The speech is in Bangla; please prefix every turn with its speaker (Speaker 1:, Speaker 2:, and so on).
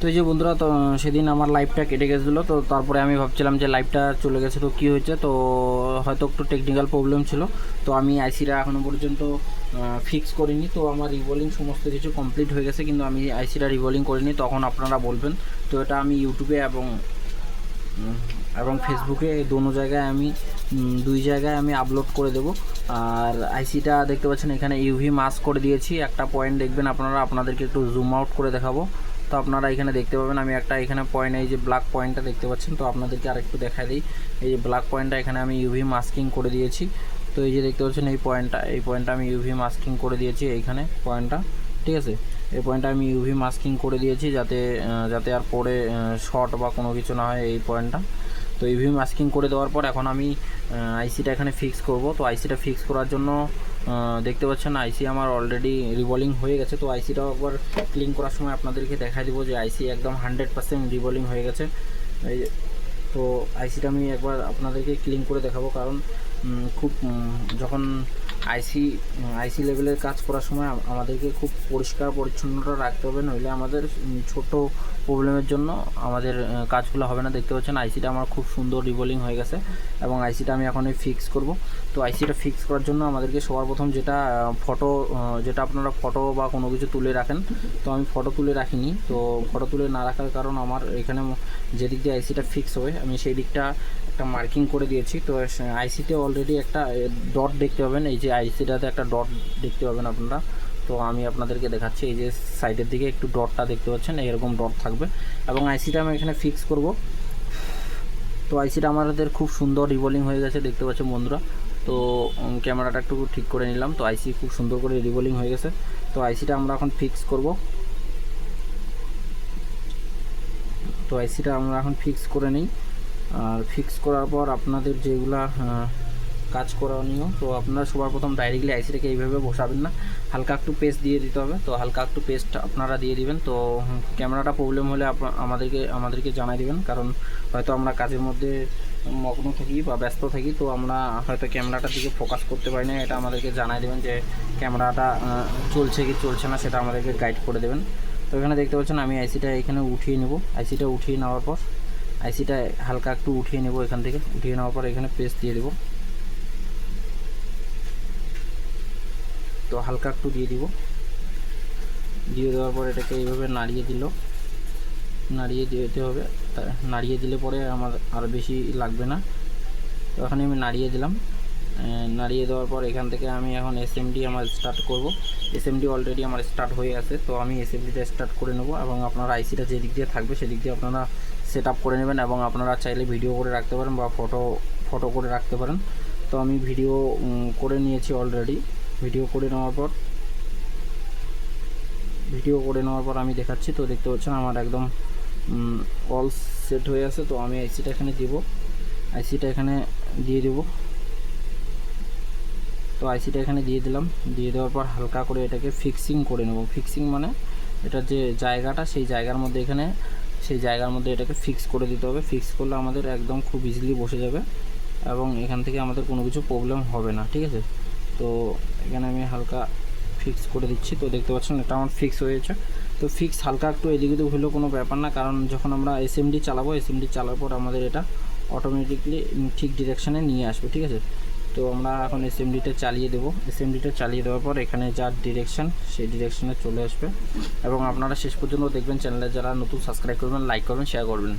Speaker 1: তো এই যে বন্ধুরা, তো সেদিন আমার লাইভটা কেটে গেছিল, তো তারপরে আমি ভাবছিলাম যে লাইভটা চলে গেছে, তো কী হয়েছে? তো হয়তো একটু টেকনিক্যাল প্রবলেম ছিল, তো আমি আইসিটা এখনও পর্যন্ত ফিক্স করিনি। তো আমার রিভলিং সমস্ত কিছু কমপ্লিট হয়ে গেছে, কিন্তু আমি আইসিটা রিভলিং করিনি, তখন আপনারা বলবেন। তো এটা আমি ইউটিউবে এবং এবং ফেসবুকে দোনো জায়গায় আমি দুই জায়গায় আমি আপলোড করে দেব। আর আইসিটা দেখতে পাচ্ছেন, এখানে ইউভি মাস্ক করে দিয়েছি। একটা পয়েন্ট দেখবেন আপনারা, আপনাদেরকে একটু জুম আউট করে দেখাবো। তো আপনারা এখানে দেখতে পাবেন, আমি একটা এখানে পয়েন্ট এই যে ব্ল্যাক পয়েন্টটা দেখতে পাচ্ছেন, তো আপনাদেরকে আরেকটু দেখা দিই। এই যে ব্ল্যাক পয়েন্টটা এখানে আমি ইউভি মাস্কিং করে দিয়েছি। তো এই যে দেখতে পাচ্ছেন, এই পয়েন্টটা এই পয়েন্টটা আমি ইউভি মাস্কিং করে দিয়েছি এইখানে পয়েন্টটা ঠিক আছে? এই পয়েন্টটা আমি ইউভি মাস্কিং করে দিয়েছি যাতে যাতে আর পরে শর্ট বা কোনো কিছু না হয় এই পয়েন্টটা তো ইভিএম মাস্কিং করে দেওয়ার পর এখন আমি আইসিটা এখানে ফিক্স করব। তো আইসিটা ফিক্স করার জন্য দেখতে পাচ্ছেন আইসি আমার অলরেডি রিভলিং হয়ে গেছে। তো আইসিটাও একবার ক্লিন করার সময় আপনাদেরকে দেখা দিব যে আইসি একদম হান্ড্রেড পার্সেন্ট রিভলিং হয়ে গেছে। তো আইসিটা আমি একবার আপনাদেরকে ক্লিন করে দেখাবো। কারণ খুব যখন আইসি আইসি লেভেলের কাজ করার সময় আমাদেরকে খুব পরিষ্কার পরিচ্ছন্নতা রাখতে হবে, নইলে আমাদের ছোট প্রবলেমের জন্য আমাদের কাজগুলো হবে না। দেখতে পাচ্ছেন আইসিটা আমার খুব সুন্দর রিভলিং হয়ে গেছে এবং আইসিটা আমি এখন ফিক্স করব। তো আইসিটা ফিক্স করার জন্য আমাদেরকে সবার প্রথম যেটা ফটো যেটা আপনারা ফটো বা কোনো কিছু তুলে রাখেন, তো আমি ফটো তুলে রাখিনি। তো ফটো তুলে না রাখার কারণ আমার এখানে যেদিক দিয়ে আইসিটা ফিক্স হবে আমি সেই দিকটা একটা মার্কিং করে দিয়েছি। তো আইসিতে অলরেডি একটা ডট দেখতে পাবেন। এই যে আইসিটাতে একটা ডট দেখতে পাবেন আপনারা। তো, আমি আপনাদেরকে দেখাচ্ছি। এই যে সাইডের দিকে একটু ডটটা দেখতে পাচ্ছেন, এরকম ডট থাকবে। এবং আইসিটা আমি এখানে ফিক্স করব। তো আইসিটা আমাদের খুব সুন্দর রিভলিং হয়ে গেছে, দেখতে পাচ্ছেন বন্ধুরা। তো ক্যামেরাটা একটু ঠিক করে নিলাম। তো আইসি খুব সুন্দর করে রিভলিং হয়ে গেছে। তো আইসিটা আমরা এখন ফিক্স করব। তো আইসিটা আমরা এখন ফিক্স করে নিই। আর ফিক্স করার পর আপনাদের যেগুলা কাজ করণীয় তো আপনারা সবার প্রথম ডাইরেক্টলি আইসিটাকে এইভাবে বসাবেন না। হালকা একটু পেস্ট দিয়ে দিতে হবে। তো হালকা একটু পেস্ট আপনারা দিয়ে দিবেন। তো ক্যামেরাটা প্রবলেম হলে আমাদেরকে আমাদেরকে জানাই দিবেন। কারণ হয়তো আমরা কাজের মধ্যে মগ্ন থাকি বা ব্যস্ত থাকি। তো আমরা হয়তো ক্যামেরাটার দিকে ফোকাস করতে পারি না। এটা আমাদেরকে জানাই দেবেন যে ক্যামেরাটা চলছে কি চলছে না সেটা আমাদেরকে গাইড করে দেবেন। তো এখানে দেখতে পাচ্ছেন আমি আইসিটা এখানে উঠিয়ে নেব। আইসিটা উঠিয়ে নেওয়ার পর আইসিটা হালকা একটু উঠিয়ে নেব এখান থেকে। উঠিয়ে নেওয়ার পর এখানে পেস্ট দিয়ে দেবো। তো হালকা একটু দিয়ে দিব। দিয়ে দেওয়ার পর এটাকে এইভাবে নাড়িয়ে দিল। নাড়িয়ে দিতে হবে। নাড়িয়ে দিলে পরে আমার আর বেশি লাগবে না। তো এখানে আমি নাড়িয়ে দিলাম। নাড়িয়ে দেওয়ার পর এখান থেকে আমি এখন এসএমডি আমার স্টার্ট করব। এসএমডি অলরেডি আমার স্টার্ট হয়ে আছে। তো আমি এসএমডিটা স্টার্ট করে নেব এবং আপনার আইসিটা যেদিক দিয়ে থাকবে সেদিক দিয়ে আপনারা সেট করে নেবেন এবং আপনারা চাইলে ভিডিও করে রাখতে পারেন বা ফটো ফটো করে রাখতে পারেন। তো আমি ভিডিও করে নিয়েছি অলরেডি ভিডিও করে নেওয়ার পর ভিডিও করে নেওয়ার পর আমি দেখাচ্ছি। তো দেখতে পাচ্ছেন আমার একদম অল সেট হয়ে আছে। তো আমি আইসিটা এখানে দিব। আইসিটা এখানে দিয়ে দেব। তো আইসিটা এখানে দিয়ে দিলাম। দিয়ে দেওয়ার পর হালকা করে এটাকে ফিক্সিং করে নেব। ফিক্সিং মানে এটার যে জায়গাটা, সেই জায়গার মধ্যে এখানে সেই জায়গার মধ্যে এটাকে ফিক্স করে দিতে হবে। ফিক্স করলে আমাদের একদম খুব ইজিলি বসে যাবে এবং এখান থেকে আমাদের কোনো কিছু প্রবলেম হবে না, ঠিক আছে? তো এখানে আমি হালকা ফিক্স করে দিচ্ছি। তো দেখতে পাচ্ছেন এটা আমার ফিক্স হয়েছে। তো ফিক্স হালকা একটু এদিক ওদিক হলেও কোনো ব্যাপার না, কারণ যখন আমরা এসএমডি চালাবো এসএমডি চালার পর আমাদের এটা অটোমেটিকলি ঠিক ডিরেকশানে নিয়ে আসবে, ঠিক আছে? তো আমরা এখন এসএমডিটা চালিয়ে দেবো। এসএমডিটা চালিয়ে দেওয়ার পর এখানে যার ডিরেকশন সেই ডিরেকশনে চলে আসবে। এবং আপনারা শেষ পর্যন্ত দেখবেন চ্যানেলে যারা নতুন সাবস্ক্রাইব করবেন লাইক করবেন শেয়ার করবেন।